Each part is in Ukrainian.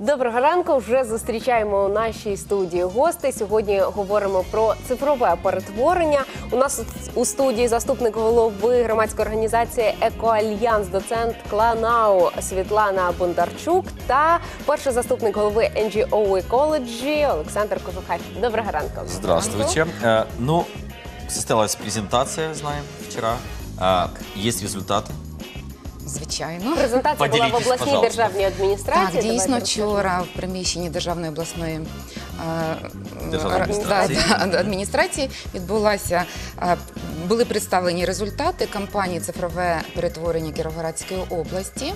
Доброго ранку. Вже зустрічаємо у нашій студії гостей. Сьогодні говоримо про цифрове перетворення. У нас у студії заступник голови громадської організації Екоальянс, доцент Кланау Світлана Бондарчук та перший заступник голови NGO Ecology Олександр Кожухар. Доброго ранку. Здравствуйте. Э, ну, состоялась презентация, знаем, вчера. А, Есть результаты. Звичайно. Презентація була в обласній пожалуйста. державній адміністрації. Так, дійсно, розкажемо. вчора в приміщенні Державної обласної адміністрації. да, да, адміністрації відбулася. е, Були представлені результати кампанії цифрове перетворення Кіровоградської області.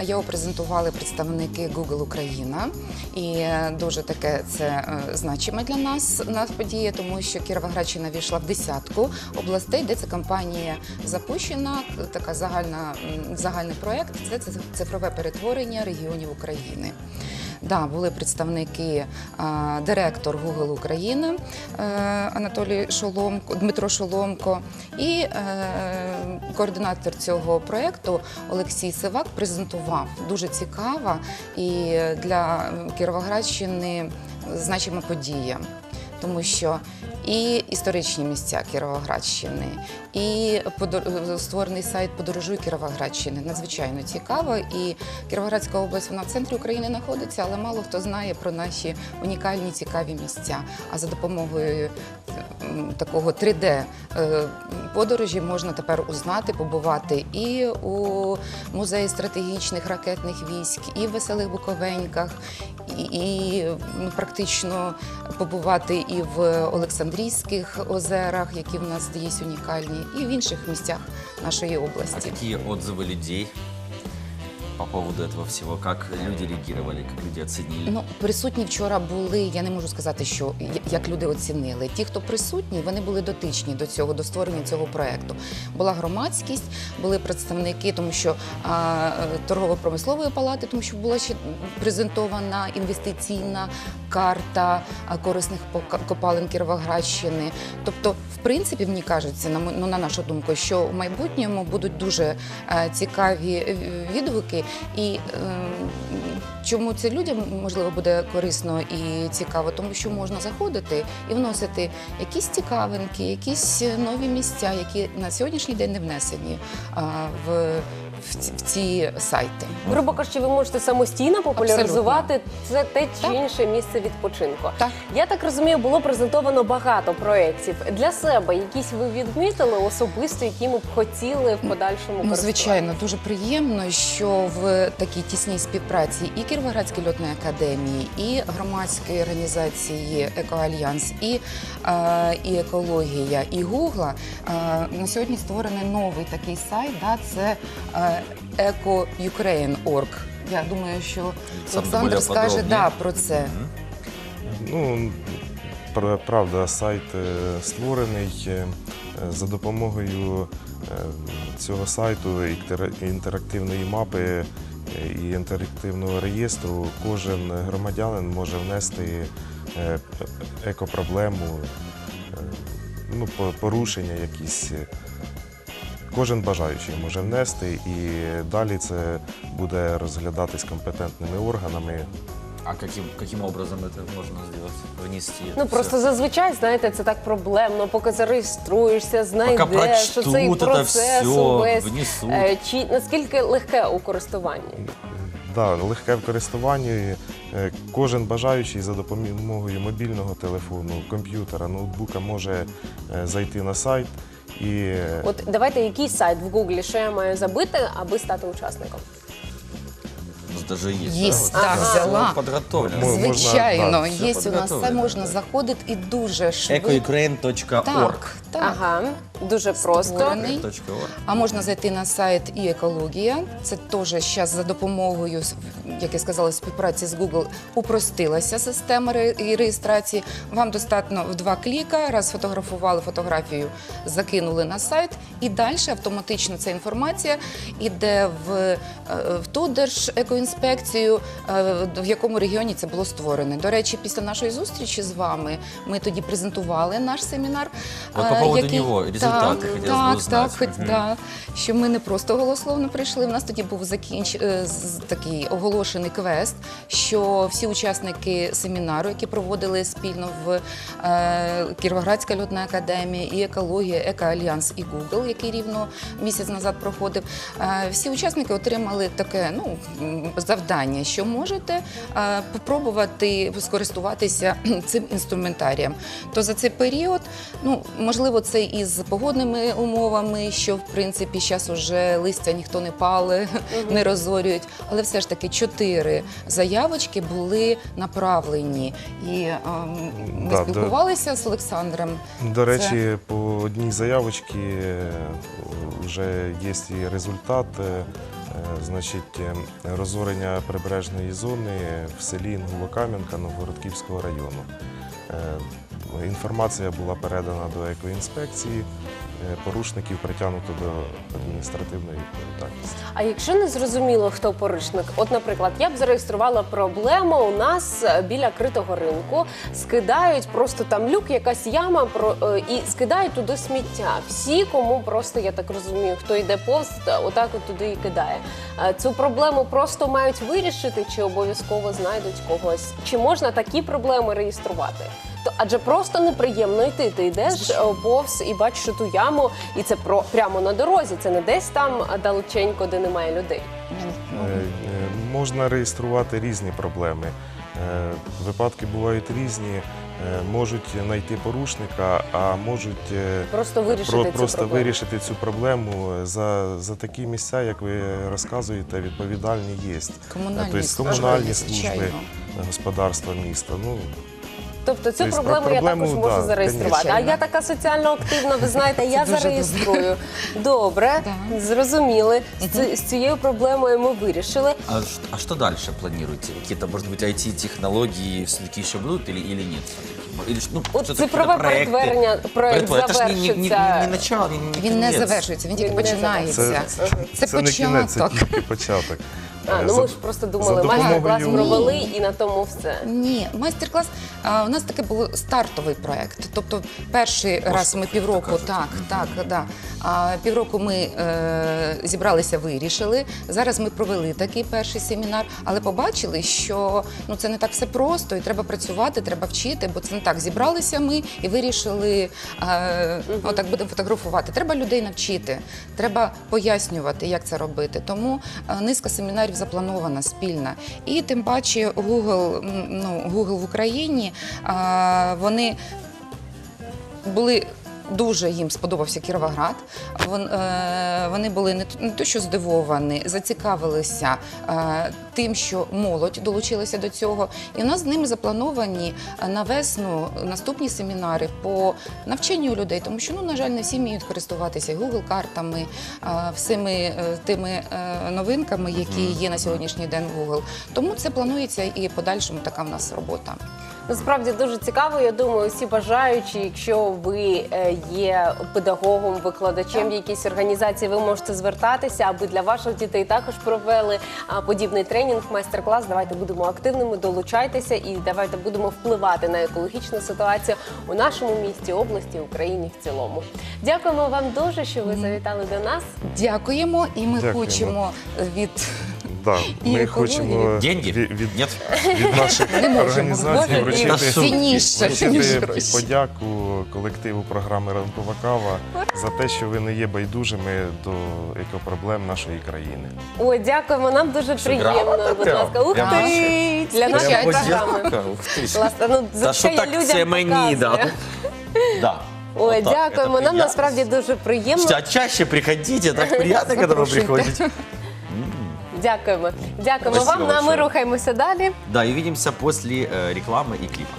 Його презентували представники Google Україна. І е, дуже таке це е, значиме для нас нас подія, тому що Кіровоградщина війшла в десятку областей, де ця кампанія запущена. Така загальна загальний проект це це цифрове перетворення регіонів України. Да, були представники, директор Google Україна е, Анатолій Шоломко, Дмитро Шоломко і е, координатор цього проєкту Олексій Сивак презентував. Дуже цікава і для Кіровоградщини значима подія. Тому що і історичні місця Кіровоградщини, і створений сайт Подорожуй Кіровоградщини надзвичайно цікаво. І Кіровоградська область вона в центрі України знаходиться, але мало хто знає про наші унікальні цікаві місця. А за допомогою такого 3D е, подорожі можна тепер узнати, побувати і у музеї стратегічних ракетних військ, і в веселих Буковеньках, і, і ну, практично побувати і в Олександрійських озерах, які в нас є унікальні, і в інших місцях нашої А області. какие отзывы людей по поводу этого всего? Как люди реагировали, как люди оценили? Ну, присутні вчора були. Я не можу сказати, що як люди оцінили. Ті, хто присутні, вони були дотичні до цього, до створення цього проекту. Була громадськість, були представники, тому що а, торгово-промислової палати, тому що була ще презентована інвестиційна карта корисних копалин Кіровоградщини. Тобто, в принципі, мені кажеться, на ну, на нашу думку, що в майбутньому будуть дуже е, цікаві е, відгуки і. е, Чому це людям можливо буде корисно і цікаво, тому що можна заходити і вносити якісь цікавинки, якісь нові місця, які на сьогоднішній день не внесені а, в, в, ці, в ці сайти. Грубо кажучи, ви можете самостійно популяризувати це те чи Так. інше місце відпочинку. Так. Я так розумію, було презентовано багато проєктів для себе. Якісь ви відмітили особисто, які ми б хотіли в подальшому Ну, звичайно, дуже приємно, що в такій тісній співпраці і Кіровоградської льотної академії, і громадської організації Екоальянс, і, е, і екологія, і Гугла е, на сьогодні створений новий такий сайт. Да, це е, eco-ukraine.org. Я думаю, що Олександр скаже подробніше. да, про це. Ну, пр- правда, сайт е, створений е, за допомогою е, цього сайту інтер- інтерактивної мапи е, і інтерактивного реєстру. Кожен громадянин може внести е, екопроблему, е, ну, по- порушення якісь. е, Кожен бажаючий може внести, і далі це буде розглядатись компетентними органами. А каким, каким образом это можно сделать? Внести это Ну всё? просто зазвичай, знаєте, це так проблемно, поки зареєструєшся, знайдеш, що цей прочтуть це процес всьо, увесь. внесуть. Е, Чи наскільки легке у користуванні? Да, легке в користуванні. Е, Кожен бажаючий за допомогою мобільного телефону, комп'ютера, ноутбука може е, зайти на сайт і От давайте який сайт в Гуглі, що я маю забити, аби стати учасником? У нас даже есть. Есть, да, да, вот взяла. подготовлено. Мо- можна, Звичайно, да, є у нас підготовлено. все можна заходити і дуже швидко. Ecoukraine.org. Так, так. Ага, дуже просто. Створений. А можна зайти на сайт і екологія. Це теж зараз за допомогою, як я сказала, співпраці з Google упростилася система ре- і реєстрації. Вам достатньо в два кліка, раз сфотографували фотографію, закинули на сайт, і далі автоматично ця інформація йде в, е, в ту держекоінспекцію, е, в якому регіоні це було створене. До речі, після нашої зустрічі з вами ми тоді презентували наш семінар. Вот Е, по поводу нього результати так, так, так, хоч, да, що ми не просто голословно прийшли. У нас тоді був закінч... е, з- такий оголошений квест, що всі учасники семінару, які проводили спільно в е, Кіровоградська льотна академія, і екологія, Екоальянс і Google, який рівно місяць назад проходив. е, всі учасники отримали таке ну, м, завдання, що можете е, попробувати скористуватися цим інструментарієм. То за цей період, ну можливо, це і з погодними умовами, що в принципі зараз уже листя ніхто не пале, не розорюють. Але все ж таки чотири заявочки були направлені. І ем, ми Да, да. спілкувалися з Олександром. До речі, по одній заявочці е, вже є і результат. е, е, Значить, розорення прибережної зони в селі Інгулокам'янка Новгородківського району. Інформація була передана до екоінспекції, е, порушників притягнуто до адміністративної відповідальності. А якщо не зрозуміло, хто порушник, от, наприклад, я б зареєструвала проблему у нас е, біля критого ринку, скидають просто там люк, якась яма е, і скидають туди сміття. Всі, кому просто я так розумію, хто йде повз, отак от туди і кидає. Цю проблему просто мають вирішити, чи обов'язково знайдуть когось, чи можна такі проблеми реєструвати? То адже просто неприємно йти. Ти йдеш е, повз і бачиш ту яму, і це про прямо на дорозі. Це не десь там далеченько, де немає людей. Е, е, Можна реєструвати різні проблеми. Випадки бувають різні. Можуть знайти порушника, а можуть Просто вирішити про- цю просто проблему. вирішити цю проблему. За, за такі місця, як ви розказуєте, відповідальні є. Комунальні Тобто комунальні звичайно. служби, господарства міста. Ну, Тобто цю Тобто проблему, про я проблему, також можу да, зареєструвати. А конечно. я така соціально активна, ви знаєте, я дуже зареєструю. Добре, Да. зрозуміли. З, ці- з цією проблемою ми вирішили. А, ш- а что дальше планируете? Какие-то, может быть, IT-технологии все-таки еще будут или, или нет? всё-таки? Или, ш- ну, От что-то цифрове какие-то проекты? перетворення, проект Проект- Это ж не, не, не, завершиться. не начало, не, не Він не конец. завершується, він тільки Він не починається. завершується. Це, це не кінець, це початок. тільки початок. А, ну за- ми ж просто думали, за майстер-клас допомогою- провели і на тому все. Ні, майстер-клас. А, у нас таке було стартовий проект. Тобто, перший раз ми півроку, так, так, да. А, півроку ми е, зібралися, вирішили. Зараз ми провели такий перший семінар, але побачили, що ну це не так все просто, і треба працювати, треба вчити, бо це не так. Зібралися ми і вирішили е, отак будемо фотографувати. Треба людей навчити, треба пояснювати, як це робити. Тому е, низка семінарів запланована спільна. І тим паче Google, ну, Google в Україні вони були. Дуже їм сподобався Кіровоград. Вон, е, вони були не, не то, що здивовані, зацікавилися е, тим, що молодь долучилася до цього. І у нас з ними заплановані е, на весну наступні семінари по навчанню людей, тому що, ну, на жаль, не всі вміють користуватися Google картами, е, всіми е, тими е, новинками, які є на сьогоднішній день в Google. Тому це планується і подальшому така в нас робота. Насправді дуже цікаво. Я думаю, всі бажаючі, якщо ви е, є педагогом, викладачем в якійсь організації, ви можете звертатися, аби для ваших дітей також провели подібний тренінг, майстер-клас. Давайте будемо активними, долучайтеся і давайте будемо впливати на екологічну ситуацію у нашому місті, області, Україні в цілому. Дякуємо вам дуже, що ви завітали до нас. Дякуємо, і ми Дякуємо. хочемо від Да, І ми екології. хочемо Деньги? від, від, Нет? від наших Не можемо. організацій вручити, Та що ви? цінніше, ніж вручити гроші. подяку колективу програми Ранкова кава за те, що ви не є байдужими до екопроблем нашої країни. Ой, дякуємо. Нам дуже Що, приємно. Будь ласка, ух ти! Для нашої програми. Подяка, ух ти ж. Класно. Ну, Та що так людям це мені, да. Да. Ой, Вот так, дякуємо. Нам приятно. насправді дуже приємно. Слушайте, чаще приходите, так приятно, когда вы приходите. Дякуємо. Дякуємо Спасибо вам. Ну, а ми большое. рухаємося далі. Да, и увидимся после э, рекламы и клипа.